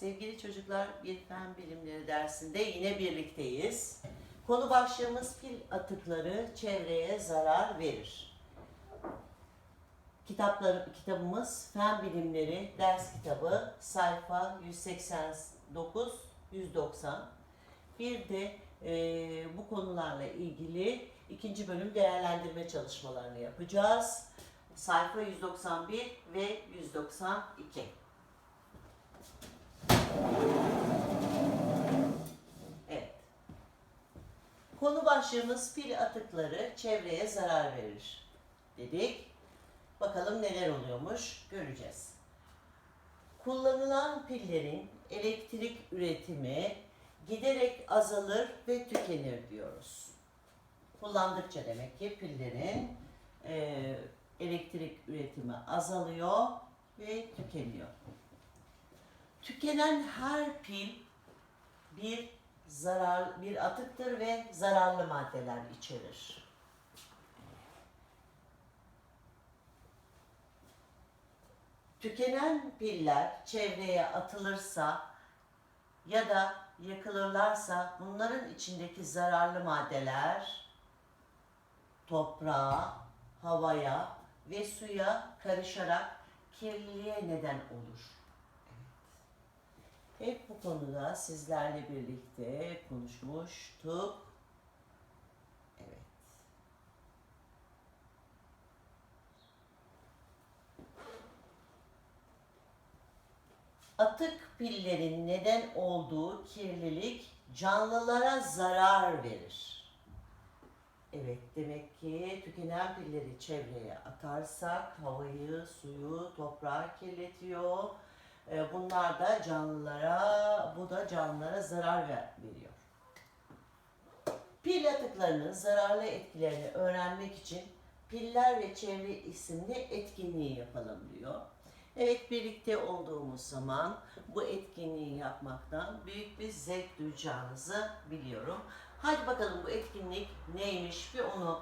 Sevgili çocuklar, bir fen bilimleri dersinde yine birlikteyiz. Konu başlığımız pil atıkları çevreye zarar verir. Kitapları, kitabımız Fen Bilimleri ders kitabı sayfa 189-190. Bir de e, bu konularla ilgili ikinci bölüm değerlendirme çalışmalarını yapacağız. Sayfa 191 ve 192. Evet. Konu başlığımız pil atıkları çevreye zarar verir dedik. Bakalım neler oluyormuş göreceğiz. Kullanılan pillerin elektrik üretimi giderek azalır ve tükenir diyoruz. Kullandıkça demek ki pillerin e, elektrik üretimi azalıyor ve tükeniyor. Tükenen her pil bir zarar bir atıktır ve zararlı maddeler içerir. Tükenen piller çevreye atılırsa ya da yakılırlarsa bunların içindeki zararlı maddeler toprağa, havaya ve suya karışarak kirliliğe neden olur. Hep bu konuda sizlerle birlikte konuşmuştuk. Evet. Atık pillerin neden olduğu kirlilik canlılara zarar verir. Evet demek ki tükenen pilleri çevreye atarsak havayı, suyu, toprağı kirletiyor. Ee, Bunlar da canlılara, bu da canlılara zarar ver- veriyor. Pil atıklarının zararlı etkilerini öğrenmek için Piller ve Çevre isimli etkinliği yapalım diyor. Evet birlikte olduğumuz zaman bu etkinliği yapmaktan büyük bir zevk duyacağınızı biliyorum. Hadi bakalım bu etkinlik neymiş bir onu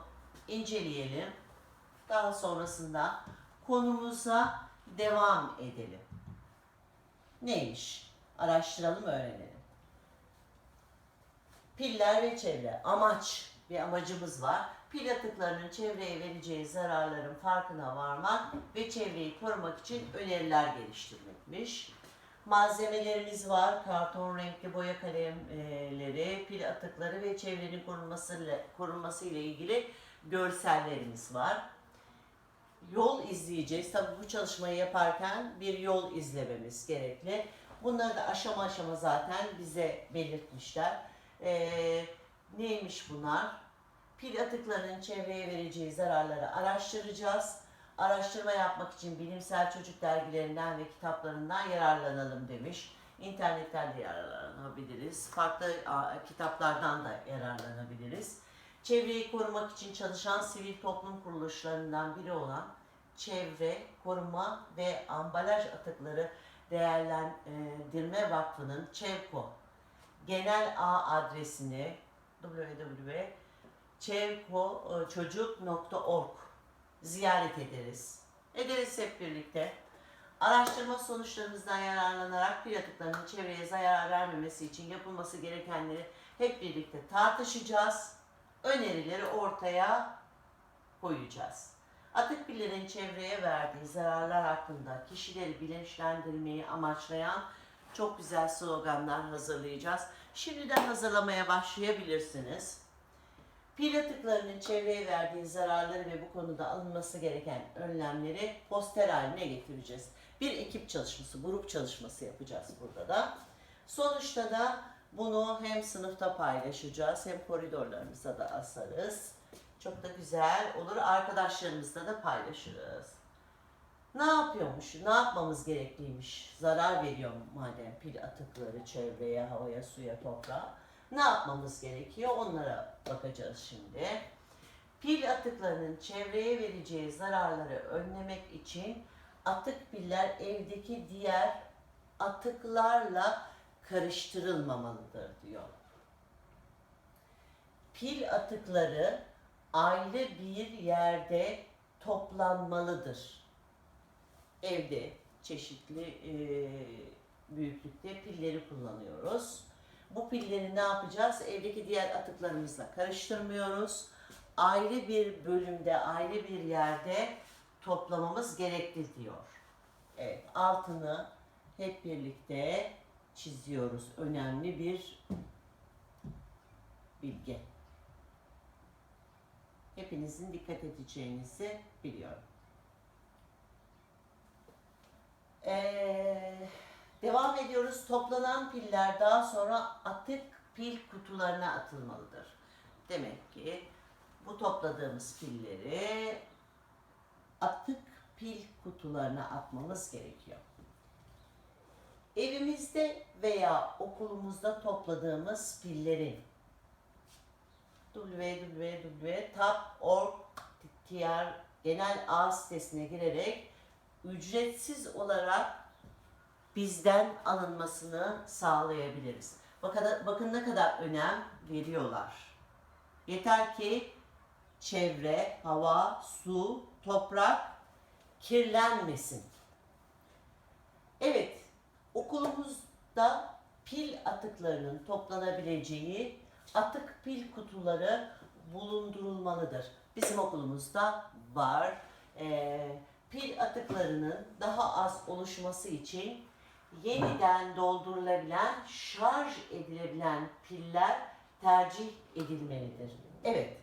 inceleyelim. Daha sonrasında konumuza devam edelim. Neymiş? Araştıralım, öğrenelim. Piller ve çevre. Amaç, bir amacımız var. Pil atıklarının çevreye vereceği zararların farkına varmak ve çevreyi korumak için öneriler geliştirmekmiş. Malzemelerimiz var. Karton renkli boya kalemleri, pil atıkları ve çevrenin korunması ile, korunması ile ilgili görsellerimiz var yol izleyeceğiz. Tabii bu çalışmayı yaparken bir yol izlememiz gerekli. Bunları da aşama aşama zaten bize belirtmişler. Ee, neymiş bunlar? Pil atıklarının çevreye vereceği zararları araştıracağız. Araştırma yapmak için bilimsel çocuk dergilerinden ve kitaplarından yararlanalım demiş. İnternetten de yararlanabiliriz. Farklı kitaplardan da yararlanabiliriz. Çevreyi korumak için çalışan sivil toplum kuruluşlarından biri olan Çevre, Koruma ve Ambalaj Atıkları Değerlendirme Vakfı'nın ÇEVKO genel ağ adresini www.çevkoçocuk.org ziyaret ederiz. Ederiz hep birlikte. Araştırma sonuçlarımızdan yararlanarak pil atıklarının çevreye zarar vermemesi için yapılması gerekenleri hep birlikte tartışacağız. Önerileri ortaya koyacağız. Atık pillerin çevreye verdiği zararlar hakkında kişileri bilinçlendirmeyi amaçlayan çok güzel sloganlar hazırlayacağız. Şimdiden hazırlamaya başlayabilirsiniz. Pil atıklarının çevreye verdiği zararları ve bu konuda alınması gereken önlemleri poster haline getireceğiz. Bir ekip çalışması, grup çalışması yapacağız burada da. Sonuçta da bunu hem sınıfta paylaşacağız hem koridorlarımıza da asarız. Çok da güzel olur. Arkadaşlarımızla da paylaşırız. Ne yapıyormuş? Ne yapmamız gerekliymiş? Zarar veriyor madem pil atıkları çevreye, havaya, suya, toprağa. Ne yapmamız gerekiyor? Onlara bakacağız şimdi. Pil atıklarının çevreye vereceği zararları önlemek için atık piller evdeki diğer atıklarla karıştırılmamalıdır diyor. Pil atıkları ayrı bir yerde toplanmalıdır. Evde çeşitli e, büyüklükte pil pilleri kullanıyoruz. Bu pilleri ne yapacağız? Evdeki diğer atıklarımızla karıştırmıyoruz. Ayrı bir bölümde, ayrı bir yerde toplamamız gerekli diyor. Evet, altını hep birlikte çiziyoruz. Önemli bir bilgi. Hepinizin dikkat edeceğinizi biliyorum. Ee, devam ediyoruz. Toplanan piller daha sonra atık pil kutularına atılmalıdır. Demek ki bu topladığımız pilleri atık pil kutularına atmamız gerekiyor. Evimizde veya okulumuzda topladığımız pillerin www.tap.org.tr genel ağ sitesine girerek ücretsiz olarak bizden alınmasını sağlayabiliriz. Bakın, ne kadar önem veriyorlar. Yeter ki çevre, hava, su, toprak kirlenmesin. Evet, okulumuzda pil atıklarının toplanabileceği atık pil kutuları bulundurulmalıdır. Bizim okulumuzda var. Ee, pil atıklarının daha az oluşması için yeniden doldurulabilen, şarj edilebilen piller tercih edilmelidir. Evet,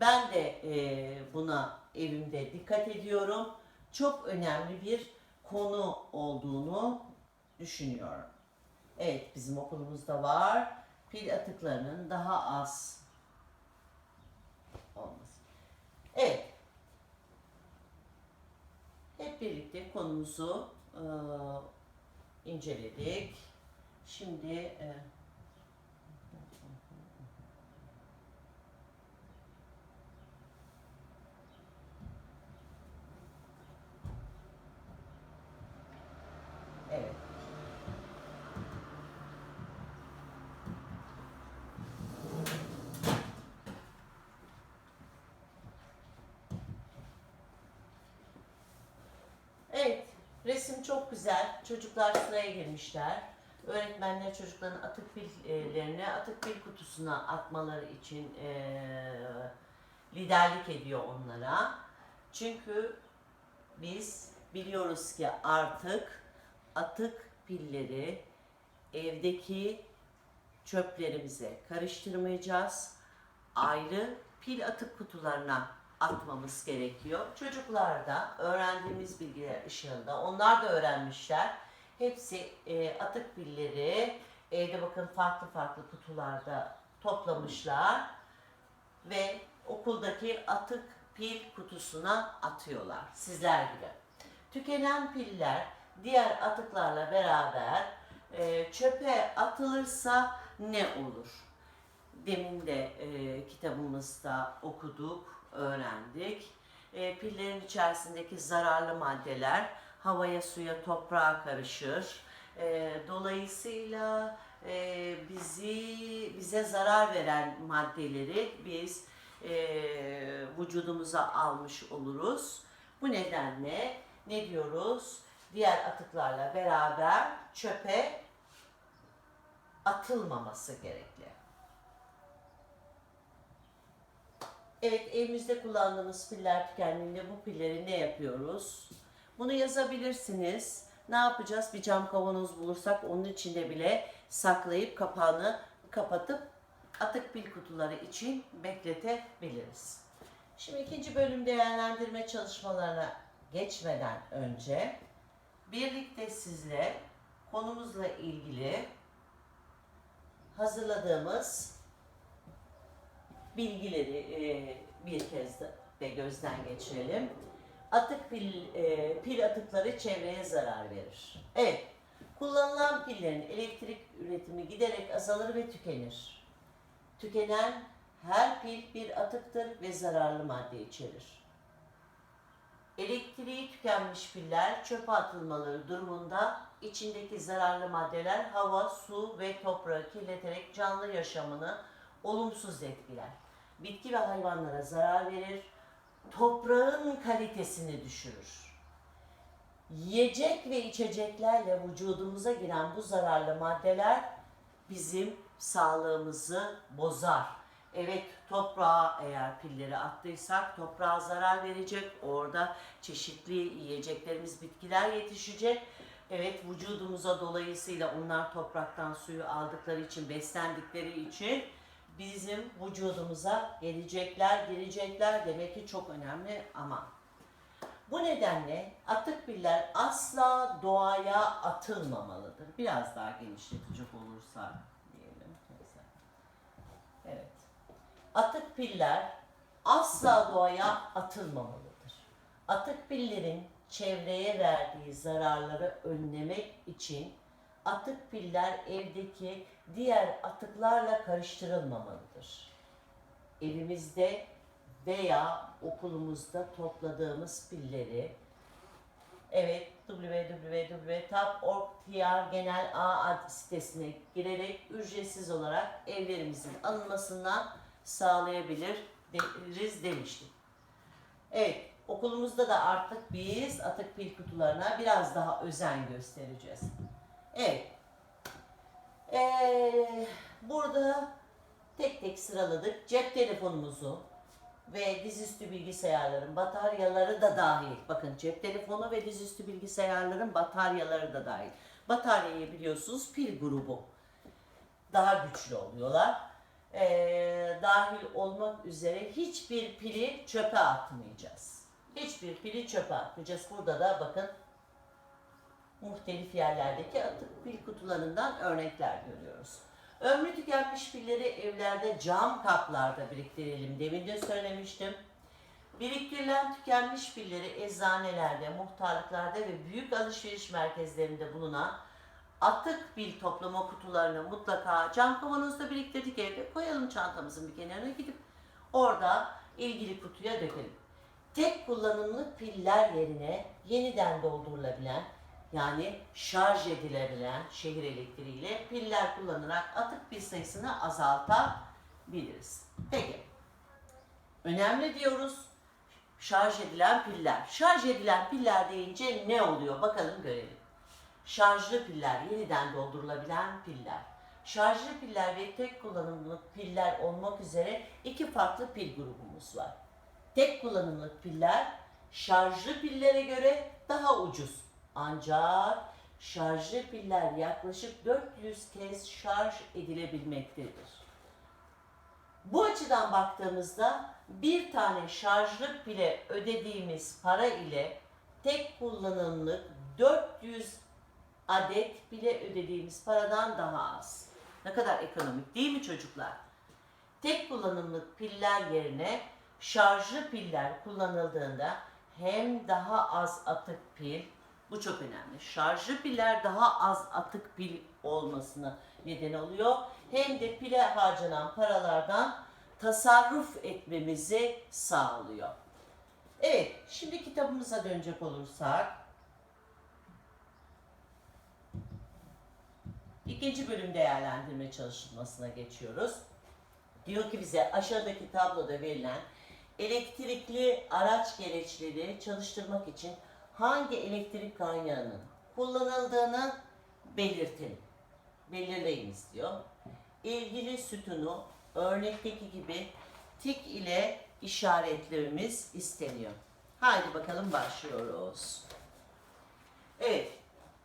ben de e, buna evimde dikkat ediyorum. Çok önemli bir konu olduğunu düşünüyorum. Evet, bizim okulumuzda var. Pil atıklarının daha az olması. Evet. Hep birlikte konumuzu e, inceledik. Şimdi e, Evet. Evet, resim çok güzel. Çocuklar sıraya girmişler. Öğretmenler çocukların atık pillerini atık pil kutusuna atmaları için eee, liderlik ediyor onlara. Çünkü biz biliyoruz ki artık atık pilleri evdeki çöplerimize karıştırmayacağız. Ayrı pil atık kutularına atmamız gerekiyor. Çocuklar da öğrendiğimiz bilgiler ışığında onlar da öğrenmişler. Hepsi e, atık pilleri evde bakın farklı farklı kutularda toplamışlar ve okuldaki atık pil kutusuna atıyorlar sizler gibi. Tükenen piller diğer atıklarla beraber e, çöpe atılırsa ne olur? Demin de e, kitabımızda okuduk, öğrendik. E, pillerin içerisindeki zararlı maddeler havaya, suya, toprağa karışır. E, dolayısıyla e, bizi bize zarar veren maddeleri biz e, vücudumuza almış oluruz. Bu nedenle ne diyoruz? Diğer atıklarla beraber çöpe atılmaması gerekli. Evet, evimizde kullandığımız piller tükendiğinde bu pilleri ne yapıyoruz? Bunu yazabilirsiniz. Ne yapacağız? Bir cam kavanoz bulursak onun içinde bile saklayıp kapağını kapatıp atık pil kutuları için bekletebiliriz. Şimdi ikinci bölüm değerlendirme çalışmalarına geçmeden önce birlikte sizle konumuzla ilgili hazırladığımız bilgileri e, bir kez de, de gözden geçirelim. Atık pil, e, pil atıkları çevreye zarar verir. Evet, kullanılan pillerin elektrik üretimi giderek azalır ve tükenir. Tükenen her pil bir atıktır ve zararlı madde içerir. Elektriği tükenmiş piller çöpe atılmaları durumunda içindeki zararlı maddeler hava, su ve toprağı kirleterek canlı yaşamını olumsuz etkiler. Bitki ve hayvanlara zarar verir, toprağın kalitesini düşürür. Yiyecek ve içeceklerle vücudumuza giren bu zararlı maddeler bizim sağlığımızı bozar. Evet toprağa eğer pilleri attıysak toprağa zarar verecek. Orada çeşitli yiyeceklerimiz, bitkiler yetişecek. Evet vücudumuza dolayısıyla onlar topraktan suyu aldıkları için, beslendikleri için bizim vücudumuza gelecekler, gelecekler demek ki çok önemli ama bu nedenle atık piller asla doğaya atılmamalıdır. Biraz daha genişletecek olursa diyelim. Evet. Atık piller asla doğaya atılmamalıdır. Atık pillerin çevreye verdiği zararları önlemek için atık piller evdeki diğer atıklarla karıştırılmamalıdır. Evimizde veya okulumuzda topladığımız pilleri evet www.tap.org.tr genel ağ sitesine girerek ücretsiz olarak evlerimizin alınmasından sağlayabiliriz demiştik. Evet, okulumuzda da artık biz atık pil kutularına biraz daha özen göstereceğiz. Evet. Ee, burada tek tek sıraladık. Cep telefonumuzu ve dizüstü bilgisayarların bataryaları da dahil. Bakın cep telefonu ve dizüstü bilgisayarların bataryaları da dahil. Bataryayı biliyorsunuz pil grubu. Daha güçlü oluyorlar. Ee, dahil olmak üzere hiçbir pili çöpe atmayacağız. Hiçbir pili çöpe atmayacağız. Burada da bakın muhtelif yerlerdeki atık pil kutularından örnekler görüyoruz. Ömrü tükenmiş pilleri evlerde cam kaplarda biriktirelim. Demin de söylemiştim. Biriktirilen tükenmiş pilleri eczanelerde, muhtarlıklarda ve büyük alışveriş merkezlerinde bulunan atık pil toplama kutularını mutlaka cam kavanozda biriktirdik evde koyalım çantamızın bir kenarına gidip orada ilgili kutuya dökelim. Tek kullanımlık piller yerine yeniden doldurulabilen yani şarj edilebilen şehir elektriğiyle piller kullanarak atık sayısını azaltabiliriz. Peki. Önemli diyoruz. Şarj edilen piller. Şarj edilen piller deyince ne oluyor? Bakalım görelim. Şarjlı piller, yeniden doldurulabilen piller. Şarjlı piller ve tek kullanımlık piller olmak üzere iki farklı pil grubumuz var. Tek kullanımlık piller şarjlı pillere göre daha ucuz. Ancak şarjlı piller yaklaşık 400 kez şarj edilebilmektedir. Bu açıdan baktığımızda bir tane şarjlı pile ödediğimiz para ile tek kullanımlık 400 adet bile ödediğimiz paradan daha az. Ne kadar ekonomik değil mi çocuklar? Tek kullanımlık piller yerine şarjlı piller kullanıldığında hem daha az atık pil, bu çok önemli. Şarjlı piller daha az atık pil olmasına neden oluyor. Hem de pile harcanan paralardan tasarruf etmemizi sağlıyor. Evet, şimdi kitabımıza dönecek olursak İkinci bölüm değerlendirme çalışmasına geçiyoruz. Diyor ki bize aşağıdaki tabloda verilen elektrikli araç gereçleri çalıştırmak için hangi elektrik kaynağının kullanıldığını belirtin. Belirleyiniz diyor. İlgili sütunu örnekteki gibi tik ile işaretlememiz isteniyor. Haydi bakalım başlıyoruz. Evet.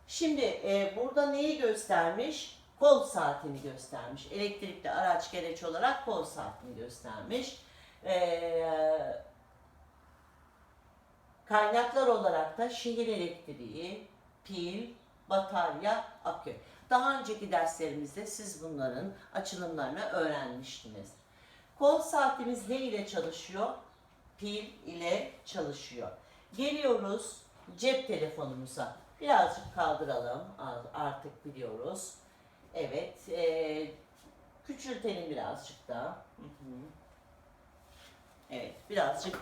Şimdi e, burada neyi göstermiş? Kol saatini göstermiş. Elektrikli araç gereç olarak kol saatini göstermiş. Eee Kaynaklar olarak da şehir elektriği, pil, batarya, akü. Daha önceki derslerimizde siz bunların açılımlarını öğrenmiştiniz. Kol saatimiz ne ile çalışıyor? Pil ile çalışıyor. Geliyoruz cep telefonumuza. Birazcık kaldıralım artık biliyoruz. Evet, e, küçültelim birazcık da. Evet, birazcık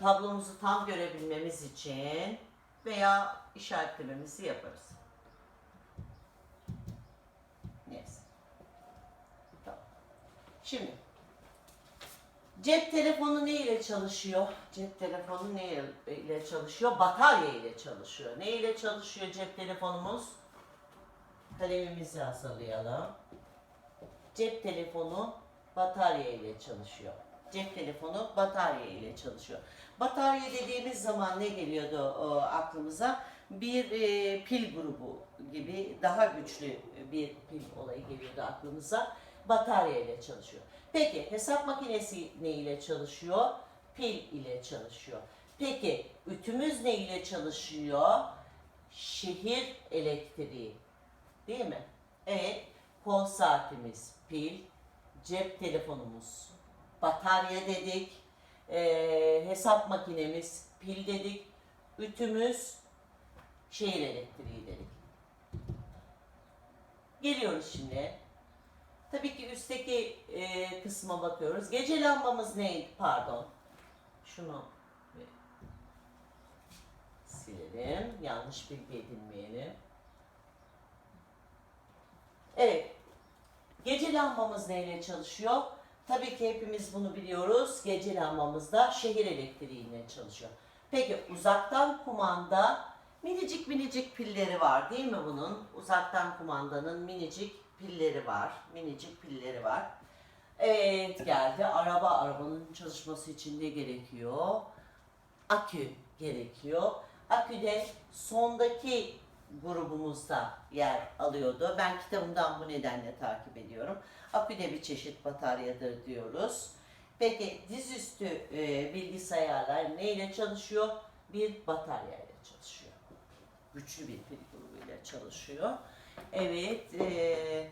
tablomuzu tam görebilmemiz için veya işaretlememizi yaparız. Neyse. Tamam. Şimdi Cep telefonu ne ile çalışıyor? Cep telefonu ne ile çalışıyor? Batarya ile çalışıyor. Ne ile çalışıyor cep telefonumuz? Kalemimizi hazırlayalım. Cep telefonu batarya ile çalışıyor. Cep telefonu batarya ile çalışıyor. Batarya dediğimiz zaman ne geliyordu o, aklımıza? Bir e, pil grubu gibi daha güçlü bir pil olayı geliyordu aklımıza. Batarya ile çalışıyor. Peki hesap makinesi ne ile çalışıyor? Pil ile çalışıyor. Peki ütümüz ne ile çalışıyor? Şehir elektriği. Değil mi? Evet. Kol saatimiz pil, cep telefonumuz batarya dedik, Ee, hesap makinemiz pil dedik, ütümüz şehir elektriği dedik. Geliyoruz şimdi. Tabii ki üstteki e, kısma bakıyoruz. Gece lambamız neydi? Pardon. Şunu silelim. Yanlış bilgi edinmeyelim. Evet. Gece lambamız neyle çalışıyor? Tabii ki hepimiz bunu biliyoruz. Gece lambamız da şehir elektriğiyle çalışıyor. Peki uzaktan kumanda minicik minicik pilleri var değil mi bunun? Uzaktan kumandanın minicik pilleri var. Minicik pilleri var. Evet geldi. Araba, arabanın çalışması için ne gerekiyor? Akü gerekiyor. Akü de sondaki grubumuzda yer alıyordu. Ben kitabımdan bu nedenle takip ediyorum. Akü de bir çeşit bataryadır diyoruz. Peki dizüstü e, bilgisayarlar neyle çalışıyor? Bir bataryayla çalışıyor. Güçlü bir pil grubuyla çalışıyor. Evet, e,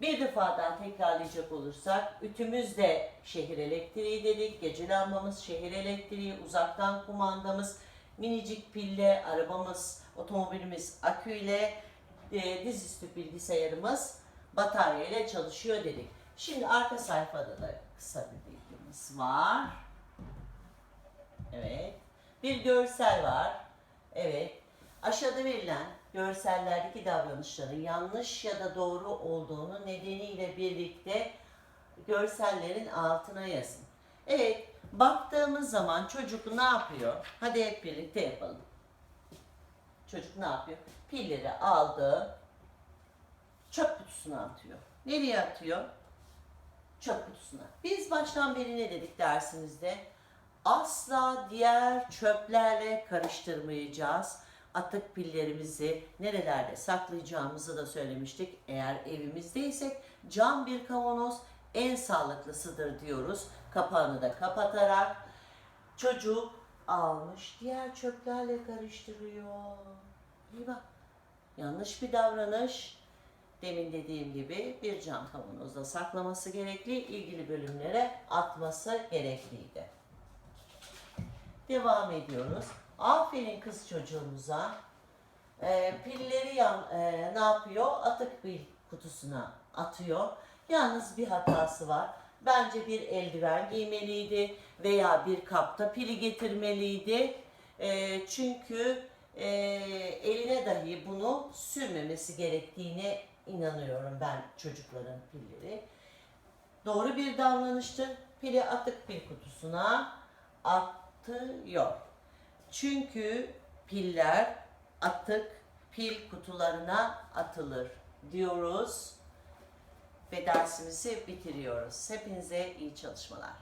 bir defa daha tekrarlayacak olursak, ütümüz de şehir elektriği dedik, gece lambamız şehir elektriği, uzaktan kumandamız, minicik pille, arabamız, otomobilimiz aküyle, e, dizüstü bilgisayarımız batarya ile çalışıyor dedik. Şimdi arka sayfada da kısa bir bilgimiz var. Evet. Bir görsel var. Evet. Aşağıda verilen görsellerdeki davranışların yanlış ya da doğru olduğunu nedeniyle birlikte görsellerin altına yazın. Evet, baktığımız zaman çocuk ne yapıyor? Hadi hep birlikte yapalım. Çocuk ne yapıyor? Pilleri aldı, çöp kutusuna atıyor. Nereye atıyor? Çöp kutusuna. Biz baştan beri ne dedik dersimizde? Asla diğer çöplerle karıştırmayacağız. Atık pillerimizi nerelerde saklayacağımızı da söylemiştik. Eğer evimizdeysek cam bir kavanoz en sağlıklısıdır diyoruz. Kapağını da kapatarak çocuk almış diğer çöplerle karıştırıyor. İyi bak. Yanlış bir davranış. Demin dediğim gibi bir cam kavanozda saklaması gerekli, ilgili bölümlere atması gerekliydi. Devam ediyoruz. Aferin kız çocuğumuza. Ee, pilleri yan, e, ne yapıyor? Atık pil kutusuna atıyor. Yalnız bir hatası var. Bence bir eldiven giymeliydi veya bir kapta pili getirmeliydi. Ee, çünkü e, eline dahi bunu sürmemesi gerektiğine inanıyorum ben çocukların pilleri. Doğru bir davranıştır. Pili atık pil kutusuna atıyor. Çünkü piller atık pil kutularına atılır diyoruz ve dersimizi bitiriyoruz. Hepinize iyi çalışmalar.